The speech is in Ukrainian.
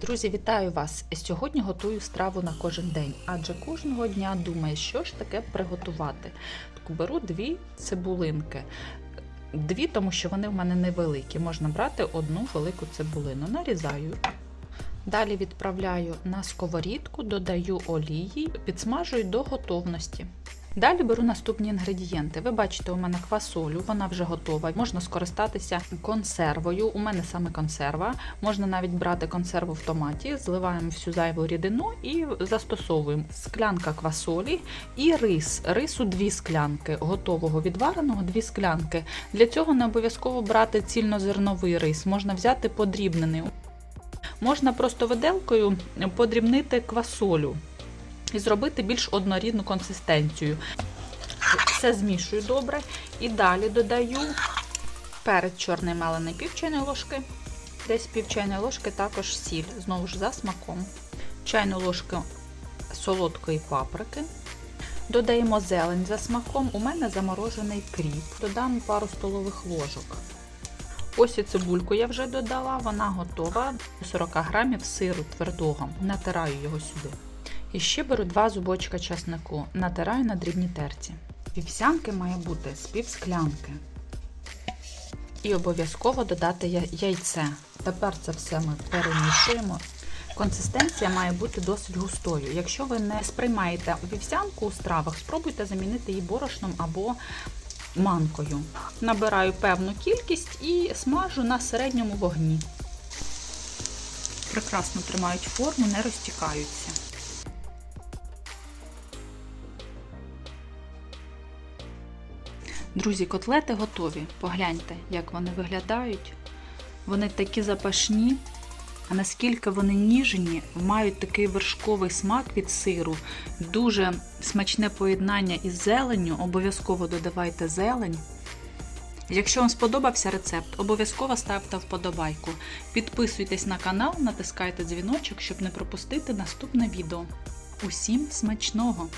Друзі, вітаю вас! Сьогодні готую страву на кожен день, адже кожного дня думаю, що ж таке приготувати. Беру дві цибулинки. Дві, тому що вони в мене невеликі. Можна брати одну велику цибулину. Нарізаю. Далі відправляю на сковорідку, додаю олії, підсмажую до готовності. Далі беру наступні інгредієнти. Ви бачите, у мене квасолю, вона вже готова. Можна скористатися консервою. У мене саме консерва. Можна навіть брати консерву в томаті, зливаємо всю зайву рідину і застосовуємо склянка квасолі і рис. Рису дві склянки, готового відвареного дві склянки. Для цього не обов'язково брати цільнозерновий рис, можна взяти подрібнений. Можна просто виделкою подрібнити квасолю і зробити більш однорідну консистенцію. Все змішую добре. І далі додаю перець чорний мелений пів чайної ложки, десь пів чайної ложки також сіль, знову ж за смаком, чайну ложку солодкої паприки. Додаємо зелень за смаком. У мене заморожений кріп. Додам пару столових ложок. Ось і цибульку я вже додала, вона готова. 40 грамів сиру твердого. Натираю його сюди. І ще беру два зубочка часнику, натираю на дрібній терці. Вівсянки має бути з пів склянки. І обов'язково додати яйце. Тепер це все ми перемішуємо. Консистенція має бути досить густою. Якщо ви не сприймаєте вівсянку у стравах, спробуйте замінити її борошном або манкою. Набираю певну кількість і смажу на середньому вогні. Прекрасно тримають форму, не розтікаються. Друзі, котлети готові. Погляньте, як вони виглядають. Вони такі запашні, а наскільки вони ніжні, мають такий вершковий смак від сиру, дуже смачне поєднання із зеленню. Обов'язково додавайте зелень. Якщо вам сподобався рецепт, обов'язково ставте вподобайку. Підписуйтесь на канал, натискайте дзвіночок, щоб не пропустити наступне відео. Усім смачного!